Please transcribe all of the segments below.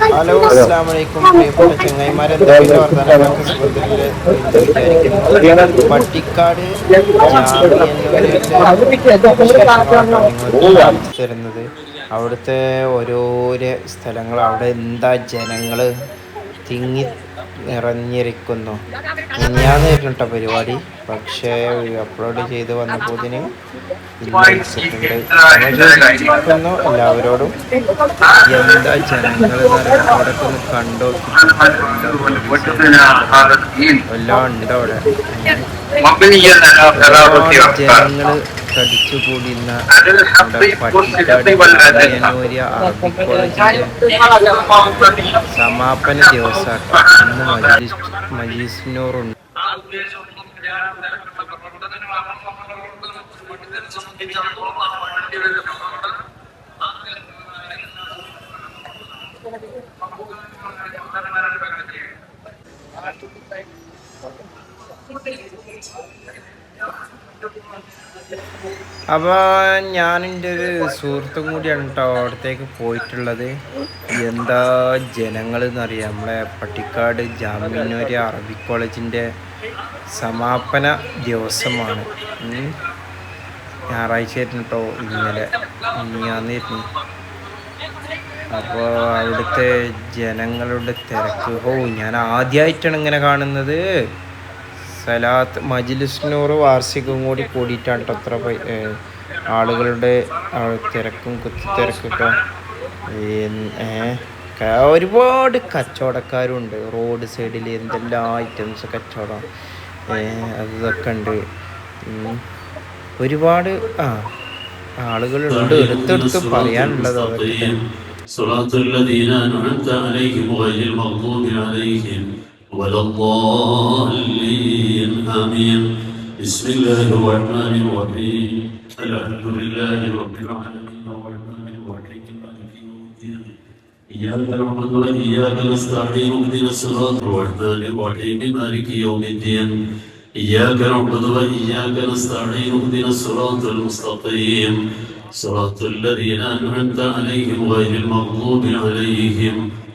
Hello അസ്സാം വലൈക്കും പ്രിയപ്പെട്ട ചങ്ങായിമാരെ പട്ടിക്കാട് തരുന്നത് അവിടുത്തെ ഓരോരോ സ്ഥലങ്ങൾ അവിടെ എന്താ ജനങ്ങൾ തിങ്ങി നിറഞ്ഞിരിക്കുന്നു. ഞാൻ കേട്ടോ പരിപാടി. പക്ഷേ അപ്ലോഡ് ചെയ്ത് വന്നപ്പോതിന് ചോദിക്കുന്നു എല്ലാവരോടും എന്താ ജനങ്ങൾ കണ്ടോ എല്ലാം ഉണ്ട് അവിടെ? ജനങ്ങൾ തടിച്ചു കൂടുന്ന പട്ടിക്കാട് അറബി കോളേജിന്റെ സമാപന ദിവസമാണ് ഇന്ന് മജീസ് മജീസിനോറുണ്ട് അപ്പോൾ ഞാൻ എന്റെ ഒരു സുഹൃത്തും കൂടിയാണ് കേട്ടോ അവിടത്തേക്ക് പോയിട്ടുള്ളത്. എന്താ ജനങ്ങൾ എന്നറിയാം. നമ്മളെ പട്ടിക്കാട് ജാമ്യൂരി അറബി കോളേജിന്റെ സമാപന ദിവസമാണ്. ഞായറാഴ്ച ആയിരുന്നു കേട്ടോ ഇന്നലെ. ഇനിയാന്നിരുന്നു അപ്പോൾ അവിടുത്തെ ജനങ്ങളുടെ തിരക്ക്. ഓ ഞാൻ ആദ്യമായിട്ടാണ് ഇങ്ങനെ കാണുന്നത്. സലാത്ത് മജ്ലിസ് നൂറ് വാർഷികവും കൂടി കൂടിയിട്ടാണ് അത്ര ആളുകളുടെ തിരക്കും കുത്തിത്തിരക്കൊക്കെ ഒരുപാട് കച്ചവടക്കാരുണ്ട്. റോഡ് സൈഡിൽ എന്തെല്ലാം ഐറ്റംസ് കച്ചവടം. അതൊക്കെ ഉണ്ട്. ഒരുപാട് ആ ആളുകളുണ്ട്. എടുത്തെടുത്ത് പറയാനുള്ളത് അതൊക്കെ ولا الضالين آمين. بسم الله الرحمن الرحيم. الحمد لله رب العالمين الرحمن الرحيم. إياك نعبد وإياك نستعين. اهدنا الصراط الرحمن الرحيم. مالك يوم الدين. إياك نعبد وإياك نستعين. اهدنا الصراط المستقيم. صراط الذين أنعمت عليهم غير المغضوب عليهم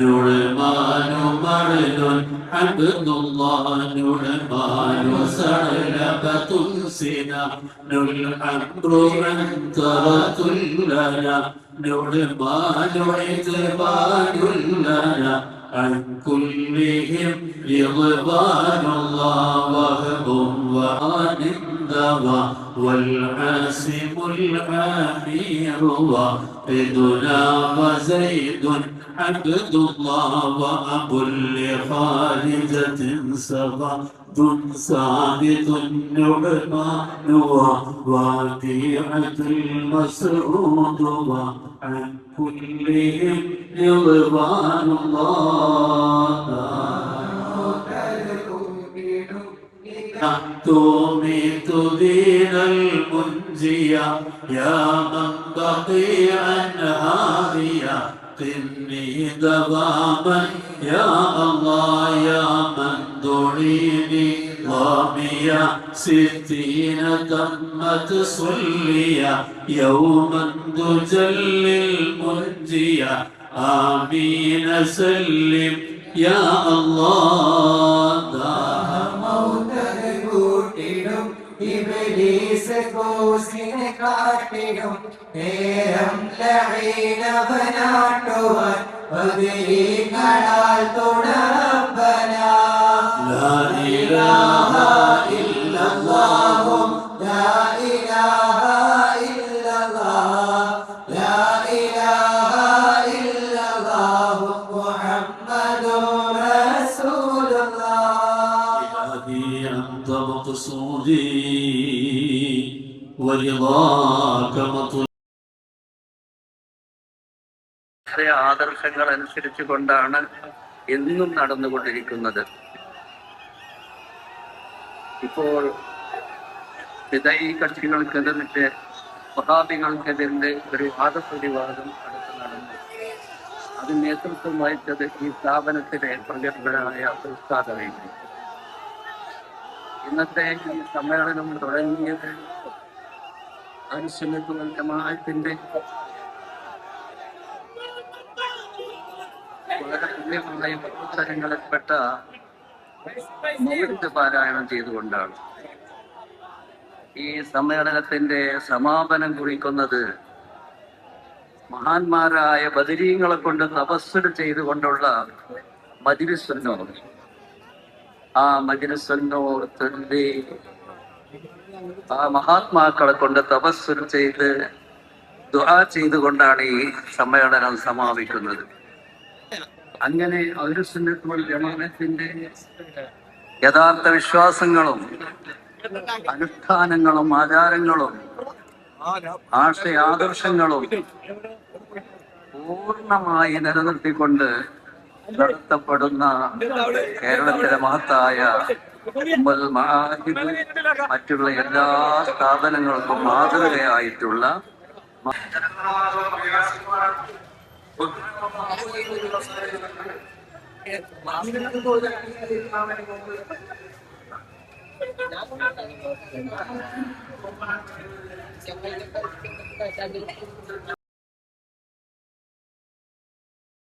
نعمان مرد عبد الله نعمان سعلبة سنا الحمر عنترة لنا نعمان عتبان لنا عن كلهم رضوان الله وهب وعن دوا والعاصم العامير وقدنا وزيد عبد الله وأبو لخالدة سغاد ثابت النعمان ووديعة المسعود وعن كلهم رضوان الله. تميت دين المنجية. يا من بقي هاديا قني دواما. يا الله يا من دعيني ضامية ستين تمت صليا يوما تجلي المنجية. آمين سلم. يا الله. ഇബിലീസ് കോസിനെ കാട്ടിടും നേരം ലഹീനവനാട്ടുവാൻ ബദരീകളാൽ തുടർബന ലാ ഇലാഹ ഇല്ലല്ലാഹു. ലാ ഇലാഹ ഇല്ലല്ലാഹ്. ലാ ഇലാഹ ഇല്ലല്ലാഹു മുഹമ്മദുർ റസൂലുള്ളാഹ്. ഇലാഹി അൻത മഖ്സൂദി. ആദർശങ്ങൾ അനുസരിച്ചു കൊണ്ടാണ് എന്നും നടന്നുകൊണ്ടിരിക്കുന്നത്. ഇപ്പോൾ വിദയി കക്ഷികൾക്കെതിരെ വഹാബികൾക്കെതിരെ ഒരു വാദപ്രതിവാദം അടുത്ത് നടന്നു. അതിന് നേതൃത്വം വഹിച്ചത് ഈ സ്ഥാപനത്തിലെ പ്രഗത്ഭരായ ഉസ്താദായിരുന്നു ഇന്നത്തെ ഈ സമ്മേളനം തുടങ്ങിയത് അനുസരിക്കുന്ന ജമാഅത്തിന്റെ വളരെ പുണ്യമായ പ്രവർത്തനങ്ങളിൽപ്പെട്ട മൗലിക പാരായണം ചെയ്തുകൊണ്ടാണ്. ഈ സമ്മേളനത്തിന്റെ സമാപനം കുറിക്കുന്നത് മഹാന്മാരായ ബദരീങ്ങളെ കൊണ്ട് തപസ്സുകൾ ചെയ്തുകൊണ്ടുള്ള മജിലിസുന്നോ ആ മജിലിസുന്നോത്തിന്റെ ആ മഹാത്മാക്കളെ കൊണ്ട് തപസ്സുൽ ചെയ്ത് ദുആ ചെയ്തുകൊണ്ടാണ് ഈ സമ്മേളനം സമാപിക്കുന്നത്. അങ്ങനെ ഔരസുന്നത്തുൽ ജമാഅത്തിന്റെ യഥാർത്ഥ വിശ്വാസങ്ങളും അനുഷ്ഠാനങ്ങളും ആചാരങ്ങളും ആശയാദർശങ്ങളും പൂർണമായി നിലനിർത്തിക്കൊണ്ട് നടത്തപ്പെടുന്ന കേരളത്തിലെ മഹത്തായ മറ്റുള്ള എല്ലാ സ്ഥാപനങ്ങൾക്കും മാതൃകയായിട്ടുള്ള